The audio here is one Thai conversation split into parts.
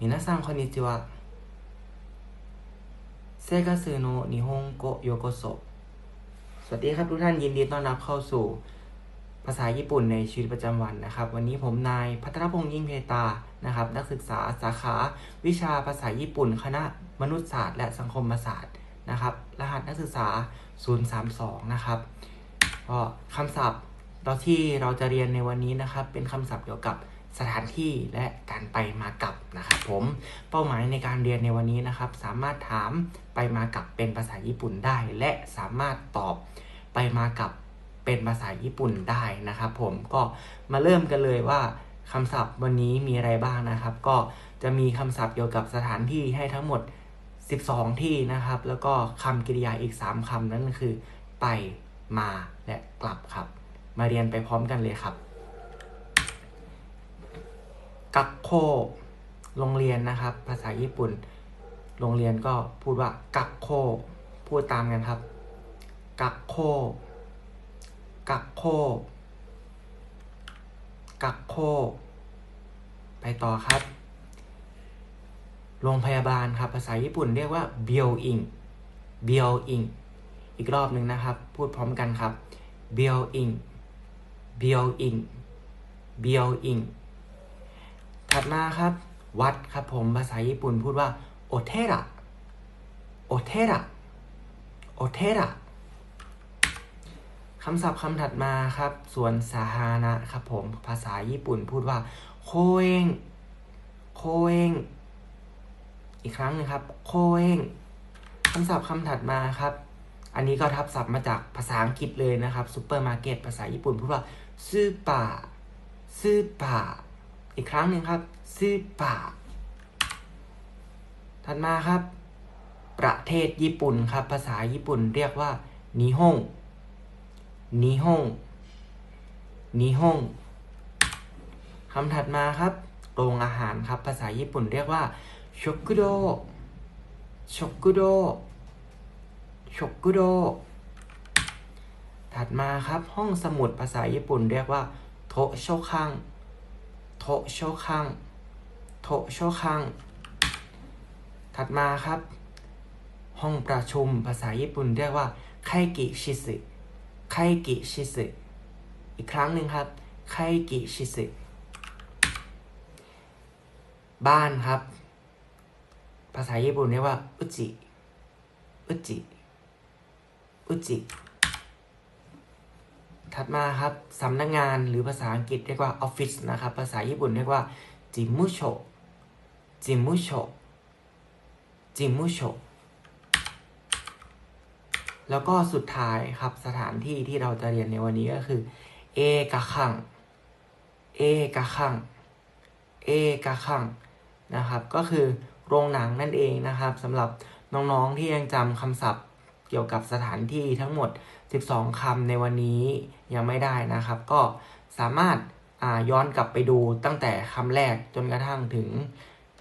皆さんこんにちは生活の日本語ようこそสวัสดีครับทุกท่านยินดีต้อนรับเข้าสู่ภาษาญี่ปุ่นในชีวิตประจำวันนะครับ วันนี้ผมนายพัทรพงษ์ยิ่งเพตานะครับ นักศึกษาสาขาวิชาภาษาญี่ปุ่น คณะมนุษยศาสตร์และสังคมศาสตร์นะครับ รหัสนักศึกษา 032 นะครับก็คำศัพท์เราที่เราจะเรียนในวันนี้นะครับ เป็นคำศัพท์เกี่ยวกับ สถานที่และการไปมากับนะครับผมเป้าหมายในการเรียนในวันนี้นะครับ สามารถถามไปมากับเป็นภาษาญี่ปุ่นได้ และสามารถตอบไปมากับเป็นภาษาญี่ปุ่นได้นะครับ ผมก็มาเริ่มกันเลยว่าคำศัพท์วันนี้มีอะไรบ้างนะครับ ก็จะมีคำศัพท์เกี่ยวกับสถานที่ให้ทั้งหมด 12 ที่นะครับ แล้วก็คำกริยาอีก 3คำนั่นคือ ไปมาและกลับครับ มาเรียนไปพร้อมกันเลยครับ กักโคโรงเรียนนะครับ ภาษาญี่ปุ่น โรงเรียนก็พูดว่ากักโคพูดตามกันครับ กักโคกักโคกักโคไปต่อครับ โรงพยาบาลครับ ภาษาญี่ปุ่นเรียกว่าเบียวอิงเบียวอิงอีกรอบหนึ่งนะครับ พูดพร้อมกันครับเบียวอิงเบียวอิงเบียวอิง ถัดมาครับ วัดครับผมภาษาญี่ปุ่นพูดว่าโอเทระโอเทระโอเทระคำศัพท์คำถัดมาครับส่วนสาธารณะครับผมภาษาญี่ปุ่นพูดว่าโคเองโคเองอีกครั้งหนึ่งครับโคเองคำศัพท์คำถัดมาครับ อันนี้ก็ทับศัพท์มาจากภาษาอังกฤษเลยนะครับซูเปอร์มาร์เก็ตภาษาญี่ปุ่นพูดว่าซูปาซูปา อีกครั้งหนึ่งครับซูปาถัดมาครับ ประเทศญี่ปุ่นครับ ภาษาญี่ปุ่นเรียกว่านิฮงนิฮงนิฮงคำถัดมาครับ โรงอาหารครับ ภาษาญี่ปุ่นเรียกว่าชกกุโดชกกุโดชกกุโดถัดมาครับ ห้องสมุดภาษาญี่ปุ่นเรียกว่าโทโชคัง โทโชคังโทโชคัง ถัดมาครับ ห้องประชุมภาษาญี่ปุ่นเรียกว่าไคกิชิสึไคกิชิสึอีกครั้งหนึ่งครับไคกิชิสึบ้านครับ ภาษาญี่ปุ่นเรียกว่าอุจิอุจิอุจิ ถัดมาครับสำนักงงานหรือภาษาอังกฤษเรียกว่าออฟฟิศนะครับ ภาษาญี่ปุ่นเรียกว่าจิมุโชจิมุโชจิมุโชแล้วก็สุดท้ายครับสถานที่ที่เราจะเรียนในวันนี้ก็คือเอกะคังเอกะคังเอกะคังนะครับ ก็คือโรงหนังนั่นเองนะครับสำหรับน้องๆที่ยังจำคำศัพท์ กี่ยวกับสถานที่ทั้งหมด 12คำในวันนี้ยังไม่ได้นะครับ ก็สามารถย้อนกลับไปดูตั้งแต่คำแรกจนกระทั่งถึง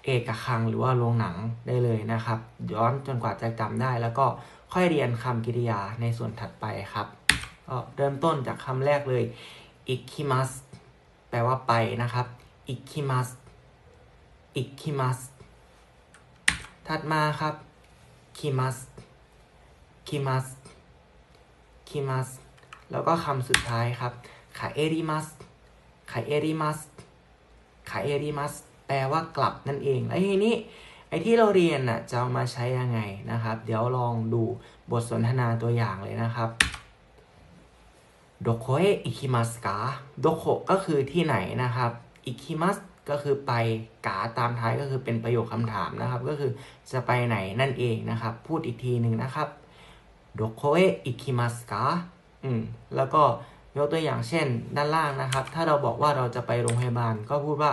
เอกคังหรือว่าโรงหนังได้เลยนะครับ ย้อนจนกว่าจะจำได้ แล้วก็ค่อยเรียนคำกริยาในส่วนถัดไปครับก็เริ่มต้นจากคำแรกเลยอิคิมัสแปลว่าไปนะครับอิคิมัสอิคิมัสถัดมาครับคิมัส คิมัสคิมัสแล้วก็คำสุดท้ายครับคาเอริมัสคาเอริมัสคาเอริมัสแปลว่ากลับนั่นเอง แล้วทีนี้ไอ้ที่เราเรียนน่ะจะเอามาใช้ยังไงนะครับ เดี๋ยวลองดูบทสนทนาตัวอย่างเลยนะครับโดโคเออิคิมัสกาโดโคก็คือที่ไหนนะครับอิคิมัสก็คือไปกาตามท้ายก็คือเป็นประโยคคำถามนะครับ ก็คือจะไปไหนนั่นเองนะครับ พูดอีกทีหนึ่งนะครับ โดโคเออิคิมัสกาอืมแล้วก็ยกตัวอย่างเช่นด้านล่างนะครับ ถ้าเราบอกว่าเราจะไปโรงพยาบาลก็พูดว่า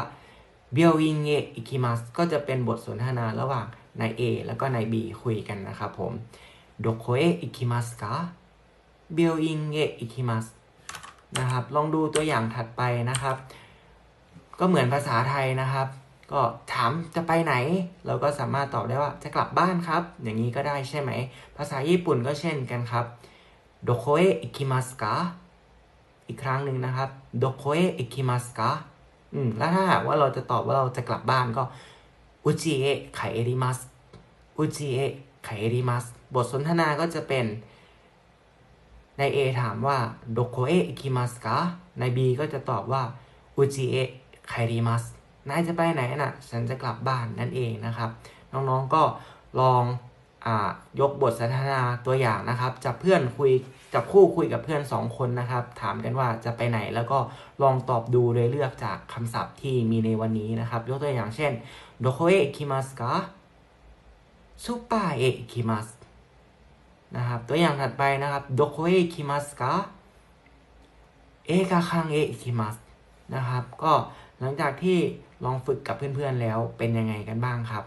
เบียวอิงเออิคิมัสก็จะเป็นบทสนทนาระหว่างนาย A แล้วก็นาย B คุยกันนะครับผมโดโคเออิคิมัสกาเบียวอิงเออิคิมัสนะครับ ลองดูตัวอย่างถัดไปนะครับ ก็เหมือนภาษาไทยนะครับ ก็ถามจะไปไหน เราก็สามารถตอบได้ว่าจะกลับบ้านครับ อย่างนี้ก็ได้ใช่ไหม ภาษาญี่ปุ่นก็เช่นกันครับโดโคเออิคิมัสกาอีกครั้งหนึ่งนะครับโดโคเออิคิมัสกาอืมแล้วถ้าหากว่าเราจะตอบว่าเราจะกลับบ้านก็อุจิเอะไคเอริมัสอุจิเอะไคเอริมัสบทสนทนาก็จะเป็นนายเอถามว่าโดโคเอะอิคิมัสกะนายบีก็จะตอบว่าอุจิเอะไคเอริมัส นายจะไปไหนน่ะ ฉันจะกลับบ้านนั่นเองนะครับ น้องๆก็ลองอยกบทสนทนาตัวอย่างนะครับจับเพื่อนคุยจับคู่คุยกับเพื่อนสองคนนะครับ ถามกันว่าจะไปไหนแล้วก็ลองตอบดูโดยเลือกจากคำศัพท์ที่มีในวันนี้นะครับ ยกตัวอย่างเช่นโดโคเอะคิมัสกะซูปอร์เอะคิมัสนะครับตัวอย่างถัดไปนะครับโดโคเอะคิมัสกะเอกาคังเอะคิมัสนะครับ ก็หลังจากที่ ลองฝึกกับเพื่อนๆแล้วเป็นยังไงกันบ้างครับ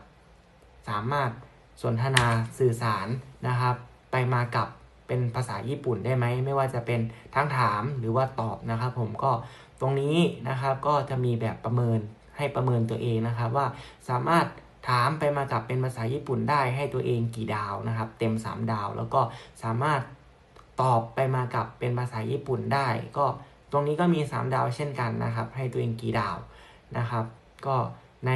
สามารถสนทนาสื่อสารนะครับ ไปมากับเป็นภาษาญี่ปุ่นได้ไหม ไม่ว่าจะเป็นทั้งถามหรือว่าตอบนะครับ ผมก็ตรงนี้นะครับก็จะมีแบบประเมินให้ประเมินตัวเองนะครับ ว่าสามารถถามไปมากับเป็นภาษาญี่ปุ่นได้ให้ตัวเองกี่ดาวนะครับ เต็ม 3 ดาว แล้วก็สามารถตอบไปมากับเป็นภาษาญี่ปุ่นได้ ก็ตรงนี้ก็มี 3 ดาวเช่นกันนะครับ ให้ตัวเองกี่ดาวนะครับ ก็ใน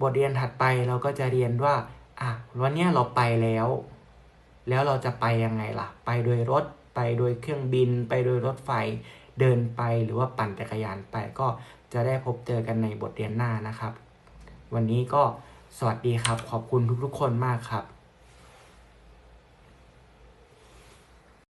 บทเรียนถัดไปเราก็จะเรียนว่าอะวันนี้เราไปแล้ว แล้วเราจะไปยังไงล่ะ ไปโดยรถ ไปโดยเครื่องบิน ไปโดยรถไฟ เดินไปหรือว่าปั่นจักรยานไปก็จะได้พบเจอกันในบทเรียนหน้านะครับ วันนี้ก็สวัสดีครับ ขอบคุณทุกๆคนมากครับ